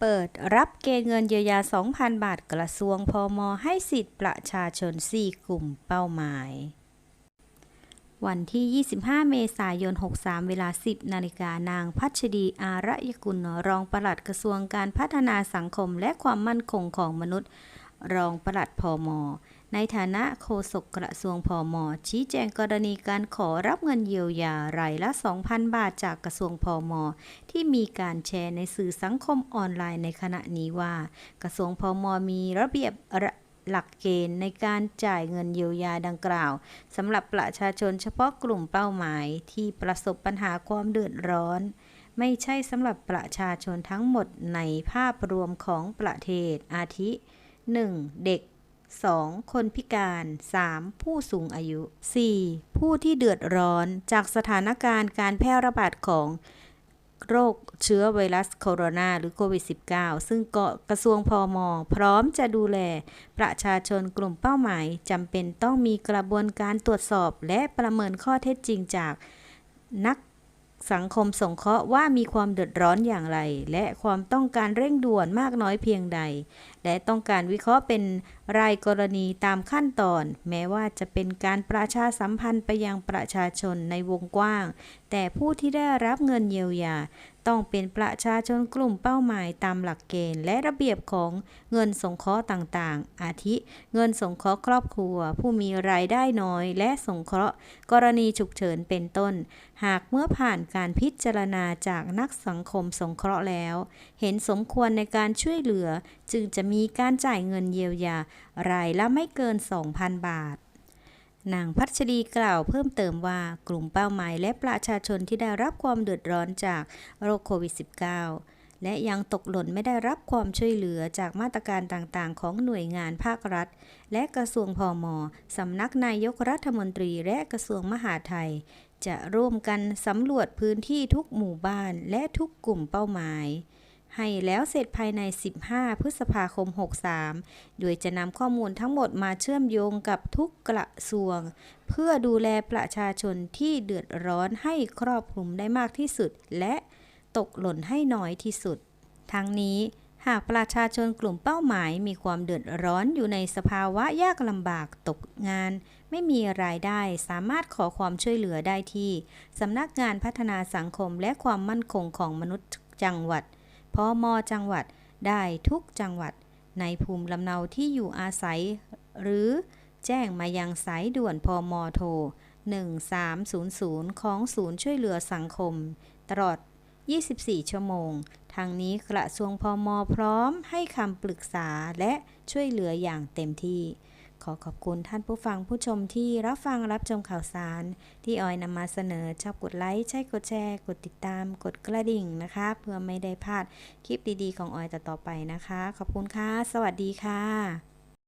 เปิดรับเกณฑ์เงินเยียวยา 2,000 บาทกระทรวงพมอให้สิทธิประชาชน 4 กลุ่มเป้าหมาย วันที่ 25 เมษายน 63 เวลา 10 นาฬิกานางพัชดีอารยกุลรองปลัดกระทรวงการพัฒนาสังคมและความมั่นคงของมนุษย์ รองปลัดพมในฐานะโฆษกกระทรวงพมชี้แจงกรณีการขอรับเงินเยียวยารายละ 2,000 บาทจากกระทรวงพมที่มีการแชร์ในสื่อสังคมออนไลน์ในขณะนี้ว่า กระทรวงพมมีระเบียบหลักเกณฑ์ในการจ่ายเงินเยียวยาดังกล่าวสำหรับประชาชนเฉพาะกลุ่มเป้าหมายที่ประสบปัญหาความเดือดร้อน ไม่ใช่สำหรับประชาชนทั้งหมดในภาพรวมของประเทศอาทิ 1. เด็ก 2. คนพิการ 3. ผู้สูงอายุ 4. ผู้ที่เดือดร้อนจากสถานการณ์การแพร่ระบาดของโรคเชื้อไวรัสโคโรนาหรือโควิด -19 ซึ่งกระทรวงพอมพร้อมจะดูแล ประชาชนกลุ่มเป้าหมายจำเป็นต้องมีกระบวนการตรวจสอบและประเมินข้อเท็จจริงจากนักสังคมสงเคราะห์ว่ามีความเดือดร้อนอย่างไร และความต้องการเร่งด่วนมากน้อยเพียงใด และต้องการวิเคราะห์เป็นรายกรณีตามขั้นตอน แม้ว่าจะเป็นการประชาสัมพันธ์ไปยังประชาชนในวงกว้าง แต่ผู้ที่ได้รับเงินเยียวยา ต้องเป็นประชาชนกลุ่มเป้าหมายตามหลักเกณฑ์ และระเบียบของเงินสงเคราะห์ต่างๆ อาทิ เงินสงเคราะห์ครอบครัว ผู้มีรายได้น้อยและสงเคราะห์ กรณีฉุกเฉินเป็นต้น หากเมื่อผ่านการพิจารณาจากนักสังคมสงเคราะห์แล้ว เห็นสมควรในการช่วยเหลือจึงจะมีีการจ่ายเงินเยียวยารายละไม่เกิน 2,000 บาท นางพัชรีกล่าวเพิ่มเติมว่ากลุ่มเป้าหมายและประชาชนที่ได้รับความเดือดร้อนจากโรคโควิด -19 และยังตกหล่นไม่ได้รับความช่วยเหลือจากมาตรการต่างๆ ของหน่วยงานภาครัฐ และกระทรวงพมสำนักนายกรัฐมนตรีและกระทรวงมหาดไทย จะร่วมกันสำรวจพื้นที่ทุกหมู่บ้านและทุกกลุ่มเป้าหมาย ให้แล้วเสร็จภายใน 15 พฤษภาคม 63 โดยจะนำข้อมูลทั้งหมดมาเชื่อมโยงกับทุกกระทรวง เพื่อดูแลประชาชนที่เดือดร้อนให้ครอบคลุมได้มากที่สุด และตกหล่นให้น้อยที่สุด ทั้งนี้หากประชาชนกลุ่มเป้าหมายมีความเดือดร้อนอยู่ในสภาวะยากลำบากตกงาน ไม่มีรายได้สามารถขอความช่วยเหลือได้ที่สำนักงานพัฒนาสังคมและความมั่นคงของมนุษย์จังหวัด พมจังหวัดได้ทุกจังหวัด ในภูมิลำเนาที่อยู่อาศัย หรือแจ้งมายังสายด่วนพมโทร 1300 ของศูนย์ช่วยเหลือสังคม ตลอด 24 ชั่วโมง ทางนี้กระทรวงพมพร้อมให้คำปรึกษาและช่วยเหลืออย่างเต็มที่ ขอขอบคุณท่านผู้ฟังผู้ชมที่รับฟังรับชมข่าวสาร ที่ออยนำมาเสนอชอบกดไลค์ใช่กดแชร์ กดติดตาม กดกระดิ่งนะคะ เพื่อไม่ได้พลาดคลิปดีๆ ของออยต่อๆไปนะคะ ขอบคุณค่ะ สวัสดีค่ะ